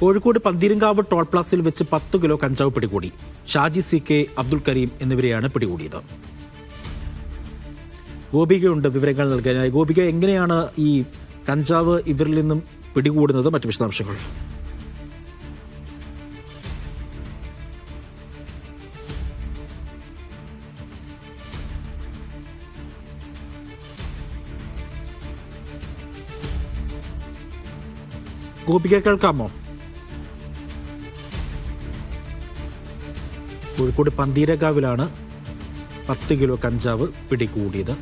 Kozhikode Pantheerankavu toll പ്ലാസിൽ വെച്ച് പത്ത് kilo കഞ്ചാവ് പിടികൂടി. ഷാജി സി കെ അബ്ദുൽ കരീം എന്നിവരെയാണ് പിടികൂടിയത്. ഗോപികയുണ്ട് വിവരങ്ങൾ നൽകാനായി. ഗോപിക എങ്ങനെയാണ് ഈ കഞ്ചാവ് ഇവരിൽ നിന്നും പിടികൂടുന്നത്? മറ്റു വിശദാംശങ്ങൾ. ഗോപിക കേൾക്കാമോ? കോഴിക്കോട് പന്തീരകാവിലാണ് പത്ത് കിലോ കഞ്ചാവ് പിടികൂടിയത്.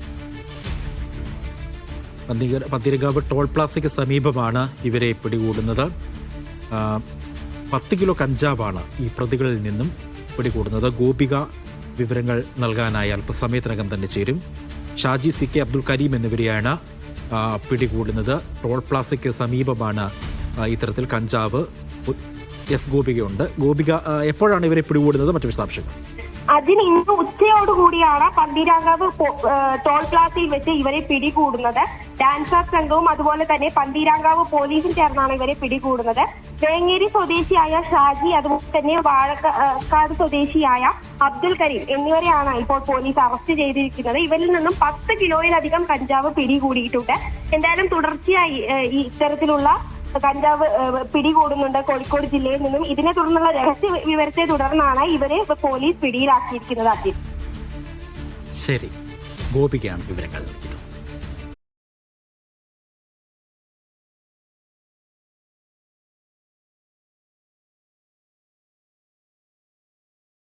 പന്തീര പന്തീരകാവ് ടോൾ പ്ലാസയ്ക്ക് സമീപമാണ് ഇവരെ പിടികൂടുന്നത്. പത്ത് കിലോ കഞ്ചാവാണ് ഈ പ്രതികളിൽ നിന്നും പിടികൂടുന്നത്. ഗോപിക വിവരങ്ങൾ നൽകാനായി അല്പസമയത്തിനകം തന്നെ ചേരും. ഷാജി സി കെ അബ്ദുൽ കരീം എന്നിവരെയാണ് പിടികൂടുന്നത്. ടോൾ പ്ലാസയ്ക്ക് സമീപമാണ് ഇത്തരത്തിൽ കഞ്ചാവ് എസ് ഗോപികയുണ്ട്. ഗോപിക എപ്പോഴാണ് ഇവരെ പിടികൂടുന്നത്? മറ്റു വിശദാംശങ്ങൾ. അതിന് ഇന്ന് ഉച്ചയോടുകൂടിയാണ് പന്തീരാങ്കാവ് ടോൾ പ്ലാസയിൽ വെച്ച് ഇവരെ പിടികൂടുന്നത്. ഡാൻസർ സംഘവും അതുപോലെ തന്നെ പന്തീരാങ്കാവ് പോലീസും ചേർന്നാണ് ഇവരെ പിടികൂടുന്നത്. വേങ്ങേരി സ്വദേശിയായ ഷാജി അതുപോലെ തന്നെ വാഴക്കാട് സ്വദേശിയായ അബ്ദുൽ കരീം എന്നിവരെയാണ് ഇപ്പോൾ പോലീസ് അറസ്റ്റ് ചെയ്തിരിക്കുന്നത്. ഇവരിൽ നിന്നും പത്ത് കിലോയിലധികം കഞ്ചാവ് പിടികൂടിയിട്ടുണ്ട്. എന്തായാലും തുടർച്ചയായി ഇത്തരത്തിലുള്ള കഞ്ചാവ് പിടികൂടുന്നുണ്ട് കോഴിക്കോട് ജില്ലയിൽ നിന്നും. ഇതിനെ തുടർന്നുള്ള രഹസ്യ വിവരത്തെ തുടർന്നാണ് ഇവരെ പോലീസ് പിടിയിലാക്കിയിരിക്കുന്നത് അതിൽ ശരി. ഗോപികയാണ് വിവരങ്ങൾ.